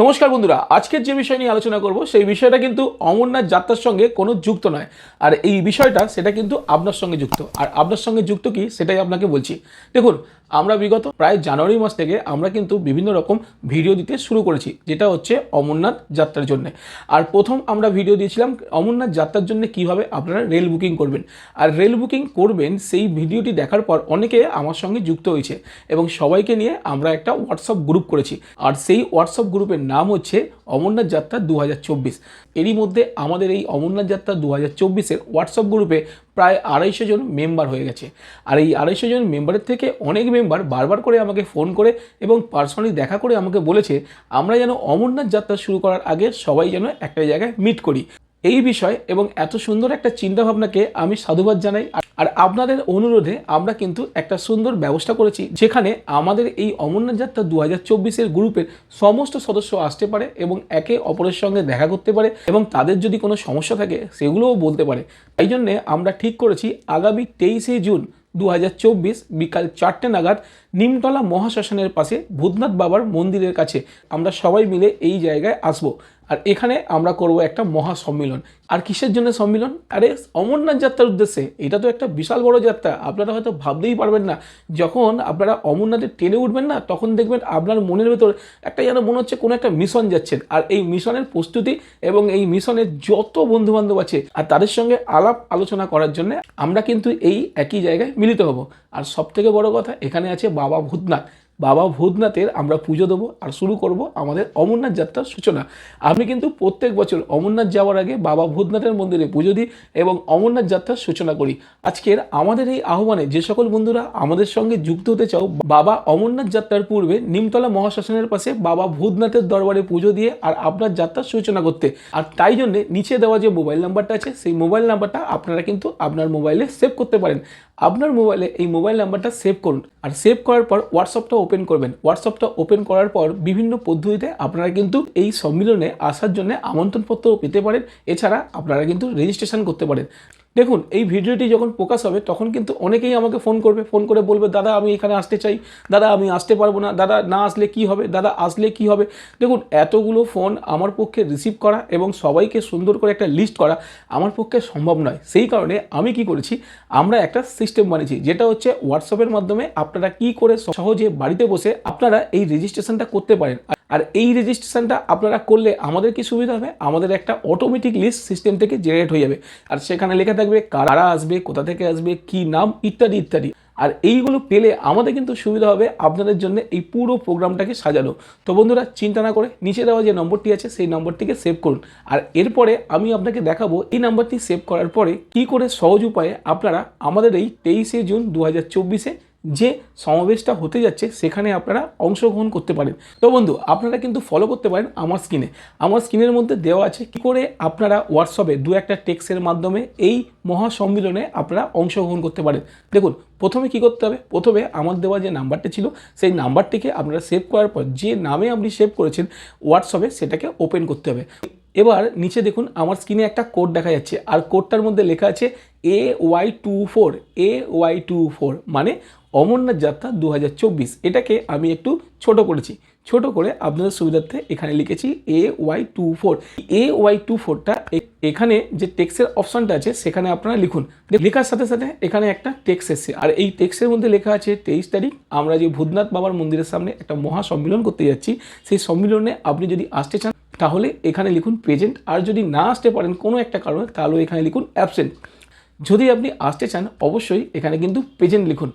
নমস্কার বন্ধুরা, আজকের যে বিষয় নিয়ে আলোচনা করব, সেই বিষয়টা কিন্তু অমরনাথ যাত্রার সঙ্গে কোনো যুক্ত নয়। আর এই বিষয়টা, সেটা কিন্তু আপনার সঙ্গে যুক্ত। আর আপনার সঙ্গে যুক্ত কি, সেটাই আপনাকে বলছি। দেখুন আমরা বিগত প্রায় জানুয়ারি মাস থেকে আমরা কিন্তু বিভিন্ন রকম ভিডিও দিতে শুরু করেছি, যেটা হচ্ছে অমরনাথ যাত্রার জন্য। আর প্রথম আমরা ভিডিও দিয়েছিলাম অমরনাথ যাত্রার জন্য কীভাবে আপনারা রেল বুকিং করবেন। আর রেল বুকিং করবেন সেই ভিডিওটি দেখার পর অনেকে আমার সঙ্গে যুক্ত হয়েছে এবং সবাইকে নিয়ে আমরা একটা হোয়াটসঅ্যাপ গ্রুপ করেছি। আর সেই হোয়াটসঅ্যাপ গ্রুপের নাম হচ্ছে অমরনাথ যাত্রা দু হাজার চব্বিশ। এরই মধ্যে আমাদের এই অমরনাথ যাত্রা দু হাজার চব্বিশের হোয়াটসঅ্যাপ গ্রুপে প্রায় আড়াইশো জন মেম্বার হয়ে গেছে। আর এই আড়াইশো জন মেম্বারের থেকে অনেক মেম্বার বারবার করে আমাকে ফোন করে এবং পার্সোনালি দেখা করে আমাকে বলেছে, আমরা যেন অমরনাথ যাত্রা শুরু করার আগে সবাই যেন একটা জায়গায় মিট করি। এই বিষয় এবং এত সুন্দর একটা চিন্তাভাবনাকে আমি সাধুবাদ জানাই। আর- আপনাদের অনুরোধে আমরা কিন্তু একটা সুন্দর ব্যবস্থা করেছি, যেখানে আমাদের এই অমরনাথ যাত্রা দু হাজার চব্বিশের গ্রুপের সমস্ত সদস্য আসতে পারে এবং একে অপরের সঙ্গে দেখা করতে পারে এবং তাদের যদি কোনো সমস্যা থাকে সেগুলোও বলতে পারে। তাই জন্যে আমরা ঠিক করেছি আগামী তেইশে জুন দু হাজার চব্বিশ বিকাল চারটে নাগাদ নিমতলা মহাশ্মশানের পাশে ভূতনাথ বাবার মন্দিরের কাছে। আমরা সবাই মিলে এই জায়গায় আসব। আর এখানে আমরা করব একটা মহা সম্মিলন। আর কিসের জন্য সম্মিলন? আরে, অমরনাথ যাত্রার উদ্দেশ্যে। এটা তো একটা বিশাল বড় যাত্রা। আপনারা হয়তো ভাবতেই পারবেন না। যখন আপনারা অমরনাথে ট্রেনে উঠবেন না, তখন দেখবেন আপনার মনের ভেতর একটা যেন মনে হচ্ছে কোনো একটা মিশন যাচ্ছেন আর এই মিশনের প্রস্তুতি এবং এই মিশনের যত বন্ধু বান্ধব আছে, আর তাদের সঙ্গে আলাপ আলোচনা করার জন্য আমরা কিন্তু এই একই জায়গায় মিলিত হব। আর সব থেকে বড় কথা, এখানে আছে বাবা ভূতনাথ। বাবা ভূতনাথের আমরা পুজো দেবো আর শুরু করব আমাদের অমরনাথ যাত্রার সূচনা। আমি কিন্তু প্রত্যেক বছর অমরনাথ যাওয়ার আগে বাবা ভূতনাথের মন্দিরে পুজো দিই এবং অমরনাথ যাত্রার সূচনা করি। আজকের আমাদের এই আহ্বানে যে সকল বন্ধুরা আমাদের সঙ্গে যুক্ত হতে চাও, বাবা অমরনাথ যাত্রার পূর্বে নিমতলা মহাশ্মশানের পাশে বাবা ভূতনাথের দরবারে পুজো দিয়ে আর আপনার যাত্রার সূচনা করতে। আর তাই জন্য নিচে দেওয়া যে মোবাইল নাম্বারটা আছে, সেই মোবাইল নাম্বারটা আপনারা কিন্তু আপনার মোবাইলে সেভ করতে পারেন। আপনার মোবাইলে এই মোবাইল নাম্বারটা সেভ করুন। আর সেভ করার পর হোয়াটসঅ্যাপটা ওপেন করবেন। হোয়াটসঅ্যাপটা ওপেন করার পর বিভিন্ন পদ্ধতিতে আপনারা কিন্তু এই সম্মিলনে আসার জন্য আমন্ত্রণপত্র পেতে পারেন। এছাড়া আপনারা কিন্তু রেজিস্ট্রেশন করতে পারেন। দেখুন, এই ভিডিওটি যখন প্রকাশ হবে, তখন কিন্তু অনেকেই আমাকে ফোন করবে, ফোন করে বলবে, দাদা, আমি এখানে আসতে চাই। দাদা, আমি আসতে পারব না। দাদা, না আসলে কি হবে? দাদা, আসলে কি হবে? দেখুন, এতগুলো ফোন আমার পক্ষে রিসিভ করা এবং সবাইকে সুন্দর করে একটা লিস্ট করা আমার পক্ষে সম্ভব নয়। সেই কারণে আমি কি করেছি, আমরা একটা সিস্টেম বানিয়েছি, যেটা হচ্ছে হোয়াটসঅ্যাপের মাধ্যমে আপনারা কি করে সহজে বাড়িতে বসে আপনারা এই রেজিস্ট্রেশনটা করতে পারেন। আর এই রেজিস্ট্রেশনটা আপনারা করলে আমাদের কি সুবিধা হবে? আমাদের একটা অটোমেটিক লিস্ট সিস্টেম থেকে জেনারেট হয়ে যাবে। আর সেখানে লেখা থাকবে কারা আসবে, কোথা থেকে আসবে, কি নাম, ইত্যাদি ইত্যাদি। আর এইগুলো পেলে আমাদের কিন্তু সুবিধা হবে আপনাদের জন্য এই পুরো প্রোগ্রামটাকে সাজানো। তো বন্ধুরা, চিন্তা না করে নিচে দেওয়া যে নম্বরটি আছে, সেই নম্বরটিকে সেভ করুন। আর এরপরে আমি আপনাকে দেখাবো এই নাম্বারটি সেভ করার পরে কি করে সহজ উপায়ে আপনারা আমাদের এই তেইশে জুন দু হাজার চব্বিশে যে সমাবেশটা হতে যাচ্ছে, সেখানে আপনারা অংশগ্রহণ করতে পারেন। তো বন্ধু, আপনারা কিন্তু ফলো করতে পারেন আমার স্ক্রিনে আমার স্ক্রিনের মধ্যে দেওয়া আছে কি করে আপনারা হোয়াটসঅ্যাপে দু একটা টেক্সের মাধ্যমে এই মহা সম্মিলনে আপনারা অংশগ্রহণ করতে পারেন। দেখুন, প্রথমে কি করতে হবে? প্রথমে আমার দেওয়া যে নাম্বারটা ছিল, সেই নাম্বারটিকে আপনারা সেভ করার পর যে নামে আপনি সেভ করেছেন হোয়াটসঅ্যাপে সেটাকে ওপেন করতে হবে। এবার নিচে দেখুন, আমার স্ক্রিনে একটা কোড দেখা যাচ্ছে। আর কোডটার মধ্যে লেখা আছে A Y two four A Y two four মানে অমরনাথ যাত্রা দু হাজার চব্বিশ। এটাকে আমি একটু ছোট করেছি। ছোট করে আপনাদের সুবিধার্থে এখানে লিখেছি A Y two four A Y two ফোরটা এখানে যে টেক্সের অপশনটা আছে, সেখানে আপনারা লিখুন। লেখার সাথে সাথে এখানে একটা টেক্স এসছে। আর এই টেক্সের মধ্যে লেখা আছে তেইশ তারিখ, আমরা যে ভূতনাথ বাবার মন্দিরের সামনে একটা মহা সম্মিলন করতে যাচ্ছি, সেই সম্মিলনে আপনি যদি আসতে চান, তাহলে এখানে লিখুন প্রেজেন্ট আর যদি না আসতে পারেন কোনো একটা কারণে, তাহলে এখানে লিখুন অ্যাবসেন্ট যদি আপনি আসতে চান, অবশ্যই এখানে কিন্তু পেজেন্ট লিখুন।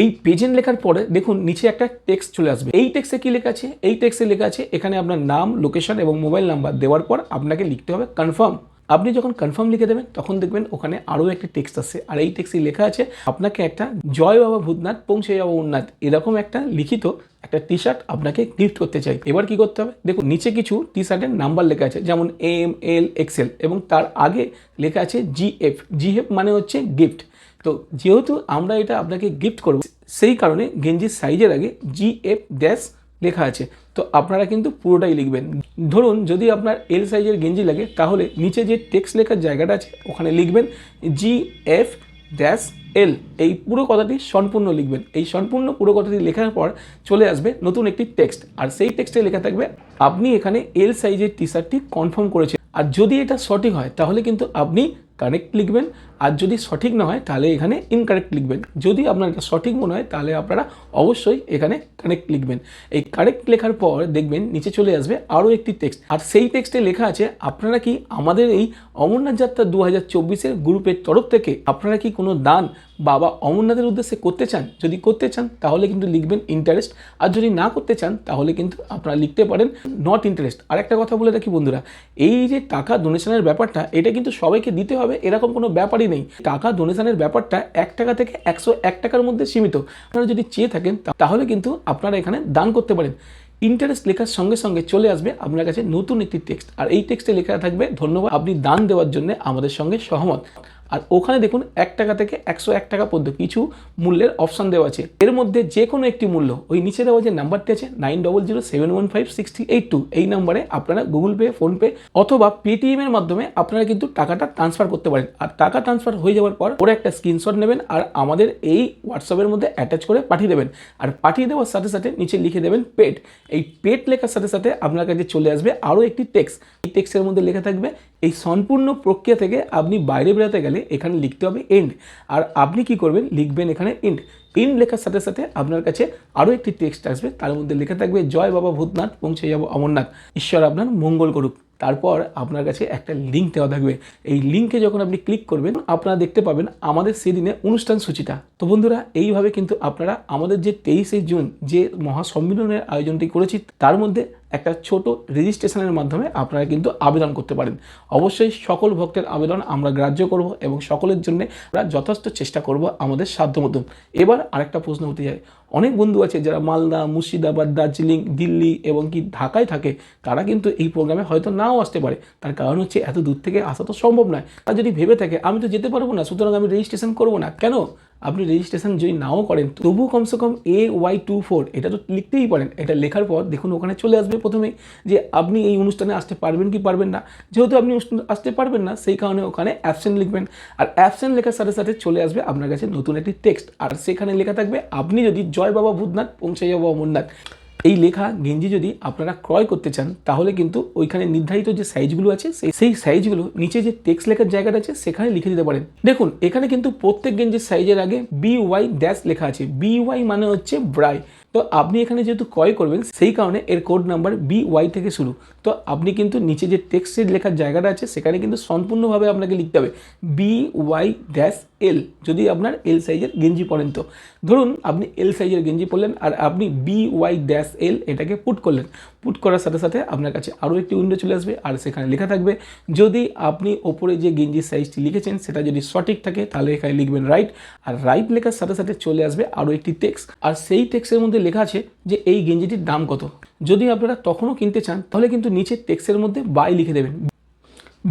এই পেজেন্ট লেখার পরে দেখুন, নিচে একটা টেক্সট চলে আসবে। এই টেক্সে কি লেখা আছে? এই টেক্সে লেখা আছে, এখানে আপনার নাম লোকেশন এবং মোবাইল নাম্বার দেওয়ার পর আপনাকে লিখতে হবে কনফার্ম আপনি যখন কনফার্ম লিখে দেবেন, তখন দেখবেন ওখানে আরও একটি টেক্সট আছে আর এই টেক্সটে লেখা আছে, আপনাকে একটা জয় বাবা ভূতনাথ, পৌঁছে যাব উন্নাথ এরকম একটা লিখিত একটা টি শার্ট আপনাকে গিফট করতে চাই। এবার কি করতে হবে? দেখুন, নিচে কিছু টি শার্টের নাম্বার লেখা আছে, যেমন এম এল এক্সেল এবং তার আগে লেখা আছে জিএফ জিএফ মানে হচ্ছে গিফট তো যেহেতু আমরা এটা আপনাকে গিফট করব, সেই কারণে গেঞ্জির সাইজের আগে জিএফ ড্যাশ লেখা আছে। তো আপনারা কিন্তু পুরোটাই লিখবেন। ধরুন যদি আপনার এল সাইজের গেঞ্জি লাগে, তাহলে নিচে যে টেক্সট লেখার জায়গাটা আছে, ওখানে লিখবেন জি এফ ড্যাশ এল এই পুরো কথাটি সম্পূর্ণ লিখবেন। এই সম্পূর্ণ পুরো কথাটি লেখার পর চলে আসবে নতুন একটি টেক্সট আর সেই টেক্সটে লেখা থাকবে, আপনি এখানে এল সাইজের টি শার্টটি কনফার্ম করেছেন। আর যদি এটা সঠিক হয়, তাহলে কিন্তু আপনি কানেক্ট লিখবেন। আর যদি সঠিক না হয়, তাহলে এখানে ইনকারেক্ট লিখবেন। যদি আপনার এটা সঠিক মনে হয়, তাহলে আপনারা অবশ্যই এখানে কারেক্ট লিখবেন। এই কারেক্ট লেখার পর দেখবেন নিচে চলে আসবে আরও একটি টেক্সট আর সেই টেক্সটে লেখা আছে, আপনারা কি আমাদের এই অমরনাথ যাত্রা দু হাজার চব্বিশের গ্রুপের তরফ থেকে আপনারা কি কোনো দান বাবা অমরনাথের উদ্দেশ্যে করতে চান? যদি করতে চান, তাহলে কিন্তু লিখবেন ইন্টারেস্ট আর যদি না করতে চান, তাহলে কিন্তু আপনারা লিখতে পারেন নট ইন্টারেস্ট আর একটা কথা বলে রাখি বন্ধুরা, এই যে টাকা ডোনেশনের ব্যাপারটা, এটা কিন্তু সবাইকে দিতে হবে। এরকম কোনো ব্যাপারই নেই। টাকা ডোনেশনের ব্যাপারটা এক টাকা থেকে একশো এক টাকার মধ্যে সীমিত। আপনারা যদি চেয়ে থাকেন তাহলে কিন্তু আপনারা এখানে দান করতে পারেন। ইন্টারেস্ট লেখার সঙ্গে সঙ্গে চলে আসবে আপনার কাছে নতুন একটি টেক্সট আর এই টেক্সটে লেখা থাকবে, ধন্যবাদ, আপনি দান দেওয়ার জন্য আমাদের সঙ্গে সহমত। আর ওখানে দেখুন এক টাকা থেকে একশো এক টাকা পর্যন্ত কিছু মূল্যের অপশন দেওয়া আছে। এর মধ্যে যে কোনো একটি মূল্য, ওই নিচে দেওয়া যে নাম্বারটি আছে nine double zero seven one five sixty eight two এই নাম্বারে আপনারা গুগল পে ফোনপে অথবা পেটিএম এর মাধ্যমে আপনারা কিন্তু টাকাটা ট্রান্সফার করতে পারেন। আর টাকা ট্রান্সফার হয়ে যাওয়ার পর ওরা একটা স্ক্রিনশট নেবেন আর আমাদের এই হোয়াটসঅ্যাপের মধ্যে অ্যাটাচ করে পাঠিয়ে দেবেন। আর পাঠিয়ে দেওয়ার সাথে সাথে নিচে লিখে দেবেন পেড এই পেড লেখার সাথে সাথে আপনার কাছে চলে আসবে আরও একটি টেক্সট এই টেক্সটের মধ্যে লেখা থাকবে এই সম্পূর্ণ প্রক্রিয়া থেকে আপনি বাইরে বেরোতে গেলে এখানে লিখতে হবে এন্ড আর আপনি কি করবেন? লিখবেন এখানে এন্ড এন্ড লেখার সাথে সাথে আপনার কাছে আরও একটি টেক্সট আসবে। তার মধ্যে লেখা থাকবে, জয় বাবা ভূতনাথ, পৌঁছে যাব অমরনাথ। ঈশ্বর আপনার মঙ্গল করুক। তারপর আপনার কাছে একটা লিঙ্ক দেওয়া থাকবে। এই লিঙ্কে যখন আপনি ক্লিক করবেন, আপনারা দেখতে পাবেন আমাদের সেদিনে অনুষ্ঠান সূচিটা। তো বন্ধুরা, এইভাবে কিন্তু আপনারা আমাদের যে তেইশে জুন যে মহাসম্মেলনের আয়োজনটি করেছি, তার মধ্যে একটা ছোট রেজিস্ট্রেশনের মাধ্যমে আপনারা কিন্তু আবেদন করতে পারেন। অবশ্যই সকল ভক্তের আবেদন আমরা গ্রাহ্য করব এবং সকলের জন্য আমরা যথেষ্ট চেষ্টা করব আমাদের সাধ্য মতন এবার আরেকটা প্রশ্ন হতে যায়। অনেক বন্ধু আছে যারা মালদা, মুর্শিদাবাদ, দার্জিলিং, দিল্লি এবং কি ঢাকায় থাকে, তারা কিন্তু এই প্রোগ্রামে হয়তো নাও আসতে পারে। তার কারণ হচ্ছে এত দূর থেকে আসা তো সম্ভব নয়। তারা যদি ভেবে থাকে, আমি তো যেতে পারব না, সুতরাং আমি রেজিস্ট্রেশন করব না। কেন? আপনি রেজিস্ট্রেশন যদি নাও করেন, তবুও কমসে কম এ ওয়াই টু ফোর এটা তো লিখতেই পারেন। এটা লেখার পর দেখুন, ওখানে চলে আসবে প্রথমে যে আপনি এই অনুষ্ঠানে আসতে পারবেন কি পারবেন না। যেহেতু আপনি আসতে পারবেন না, সেই কারণে ওখানে অ্যাবসেন্ট লিখবেন। আর অ্যাবসেন্ট লেখার সাথে সাথে চলে আসবে আপনার কাছে নতুন একটি টেক্সট আর সেখানে লেখা থাকবে, আপনি যদি জয় বাবা ভূতনাথ, পৌঁছে যাব অমরনাথ এই লেখা গেঞ্জি যদি আপনারা ক্রয় করতে চান, তাহলে কিন্তু ওইখানে নির্ধারিত যে সাইজগুলো আছে সেই সেই সাইজগুলো নিচে যে টেক্সট লেখার জায়গাটা আছে, সেখানে লিখে দিতে পারেন। দেখুন, এখানে কিন্তু প্রত্যেক গেঞ্জির সাইজের আগে বি ওয়াই ড্যাশ লেখা আছে। বি ওয়াই মানে হচ্ছে ব্রাই তো আপনি এখানে যেহেতু ক্রয় করবেন, সেই কারণে এর কোড নাম্বার বি ওয়াই থেকে শুরু। তো আপনি কিন্তু নিচে যে টেক্সটের লেখার জায়গাটা আছে, সেখানে কিন্তু সম্পূর্ণভাবে আপনাকে লিখতে হবে বি ওয়াই ড্যাশ এল যদি আপনার এল সাইজের গেঞ্জি পরেন তো। ধরুন আপনি এল সাইজের গেঞ্জি পরলেন আর আপনি বি ওয়াই ড্যাশ এল এটাকে পুট করলেন। পুট করার সাথে সাথে আপনার কাছে আরও একটি উইন্ডো চলে আসবে আর সেখানে লেখা থাকবে, যদি আপনি ওপরে যে গেঞ্জির সাইজটি লিখেছেন, সেটা যদি সঠিক থাকে, তাহলে এখানে লিখবেন রাইট আর রাইট লেখার সাথে সাথে চলে আসবে আরও একটি টেক্সট আর সেই টেক্সটের মধ্যে লেখা আছে যে এই গেঞ্জিটির দাম কত। যদি আপনারা তখনও কিনতে চান, তাহলে কিন্তু নিচে টেক্সের মধ্যে বাই লিখে দেবেন।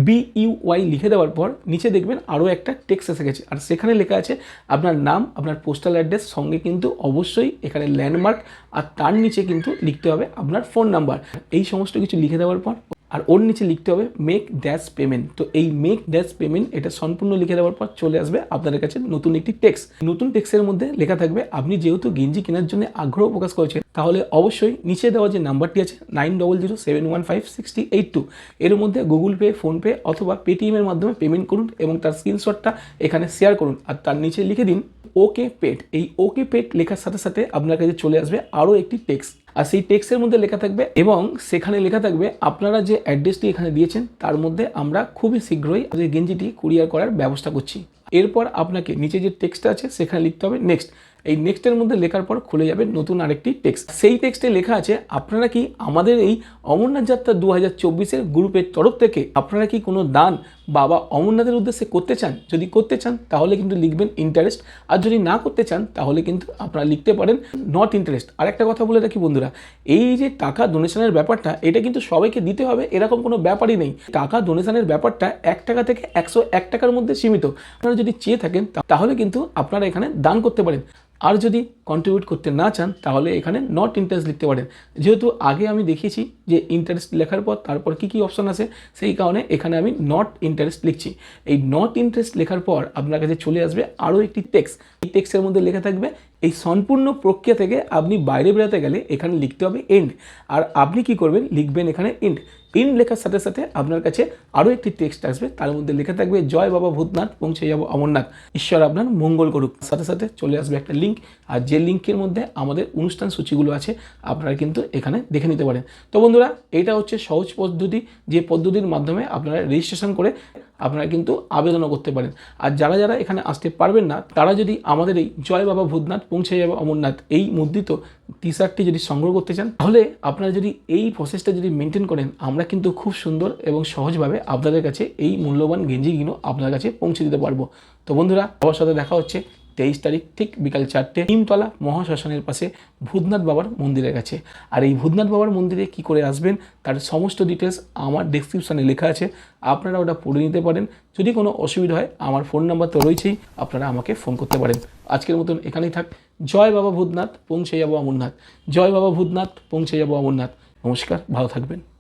বি ইউ ওয়াই লিখে দেওয়ার পর নিচে দেখবেন আরও একটা টেক্স এসে গেছে। আর সেখানে লেখা আছে আপনার নাম, আপনার পোস্টাল অ্যাড্রেস সঙ্গে কিন্তু অবশ্যই এখানে ল্যান্ডমার্ক আর তার নিচে কিন্তু লিখতে হবে আপনার ফোন নাম্বার এই সমস্ত কিছু লিখে দেওয়ার পর আর ওর নিচে লিখতে হবে মেক ড্যাশ পেমেন্ট তো এই মেক ড্যাশ পেমেন্ট এটা সম্পূর্ণ লিখে দেওয়ার পর চলে আসবে আপনাদের কাছে নতুন একটি টেক্স নতুন টেক্সের মধ্যে লেখা থাকবে, আপনি যেহেতু গেঞ্জি কেনার জন্য আগ্রহ প্রকাশ করেছেন, তাহলে অবশ্যই নিচে দেওয়া যে নাম্বারটি আছে nine double zero seven one five sixty eight two এর মধ্যে গুগল পে ফোনপে অথবা পেটিএমের মাধ্যমে পেমেন্ট করুন এবং তার স্ক্রিনশটটা এখানে শেয়ার করুন। আর তার নিচে লিখে দিন ওকে পেড এই ওকে পেড লেখার সাথে সাথে আপনার কাছে চলে আসবে আরও একটি টেক্সট আর সেই টেক্সের মধ্যে লেখা থাকবে এবং সেখানে লেখা থাকবে আপনারা যে অ্যাড্রেসটি এখানে দিয়েছেন, তার মধ্যে আমরা খুবই শীঘ্রই গেঞ্জিটি কুরিয়ার করার ব্যবস্থা করছি। এরপর আপনাকে নিচে যে টেক্সট আছে, সেখানে লিখতে হবে নেক্সট এই নেক্সটের মধ্যে লেখার পর খুলে যাবে নতুন আরেকটি টেক্সট সেই টেক্সটে লেখা আছে, আপনারা কি আমাদের এই অমরনাথ যাত্রা দু হাজার চব্বিশের গ্রুপের তরফ থেকে আপনারা কি কোনো দান বাবা অমরনাথের উদ্দেশ্যে করতে চান? যদি করতে চান, তাহলে কিন্তু লিখবেন ইন্টারেস্ট আর যদি না করতে চান, তাহলে কিন্তু আপনারা লিখতে পারেন নট ইন্টারেস্ট আর একটা কথা বলে রাখি বন্ধুরা, এই যে টাকা ডোনেশনের ব্যাপারটা, এটা কিন্তু সবাইকে দিতে হবে, এরকম কোনো ব্যাপারই নেই। টাকা ডোনেশনের ব্যাপারটা এক টাকা থেকে একশো এক টাকার মধ্যে সীমিত। আপনারা যদি চেয়ে থাকেন তাহলে কিন্তু আপনারা এখানে দান করতে পারেন। আর যদি কন্ট্রিবিউট করতে না চান, তাহলে এখানে নট ইন্টারেস্ট লিখতে পারেন। যেহেতু আগে আমি দেখিয়েছি যে ইন্টারেস্ট লেখার পর তারপর কি কি অপশন আছে, সেই কারণে এখানে আমি নট ইন্টারেস্ট লিখছি। এই নট ইন্টারেস্ট লেখার পর আপনার কাছে চলে আসবে আরও একটি টেক্সট এই টেক্সটের মধ্যে লেখা থাকবে, এই সম্পূর্ণ প্রক্রিয়া থেকে আপনি বাইরে বেরোতে গেলে এখানে লিখতে হবে এন্ড আর আপনি কি করবেন, লিখবেন এখানে এন্ড ইন লেখার সাথে সাথে আপনার কাছে আরও একটি টেক্সট আসবে। তার মধ্যে লেখা থাকবে, জয় বাবা ভূতনাথ, পৌঁছে যাব অমরনাথ। ঈশ্বর আপনার মঙ্গল করুক। সাথে সাথে চলে আসবে একটা লিঙ্ক আর যে লিঙ্কের মধ্যে আমাদের অনুষ্ঠান সূচিগুলো আছে, আপনারা কিন্তু এখানে দেখে নিতে পারেন। তো বন্ধুরা এটা হচ্ছে সহজ পদ্ধতি। যে পদ্ধতির মাধ্যমে আপনারা রেজিস্ট্রেশন করে আপনারা কিন্তু আবেদনও করতে পারেন। আর যারা যারা এখানে আসতে পারবেন না, তারা যদি আমাদের এই জয় বাবা ভূতনাথ পৌঁছে যাবে অমরনাথ, এই মুদ্রিত টি শার্টটি যদি সংগ্রহ করতে চান, তাহলে আপনারা যদি এই প্রসেসটা যদি মেনটেন করেন, আমরা কিন্তু খুব সুন্দর এবং সহজভাবে আপনাদের কাছে এই মূল্যবান গেঞ্জিগুলো আপনার কাছে পৌঁছে দিতে পারব। তো বন্ধুরা, সবার সাথে দেখা হচ্ছে। তেইশ তারিখ ঠিক বিকাল চারটে নিমতলা মহাশ্মশানের পাশে ভূতনাথ বাবার মন্দিরের কাছে। আর এই ভূতনাথ বাবার মন্দিরে কি করে আসবেন, তার সমস্ত ডিটেলস আমার ডেসক্রিপশানে লেখা আছে। আপনারা ওটা পড়ে নিতে পারেন। যদি কোনো অসুবিধা হয়, আমার ফোন নাম্বার তো রয়েছেই, আপনারা আমাকে ফোন করতে পারেন। আজকের মতন এখানেই থাক। জয় বাবা ভূতনাথ, পৌঁছে যাব অমরনাথ। জয় বাবা ভূতনাথ, পৌঁছে যাব অমরনাথ। নমস্কার, ভালো থাকবেন।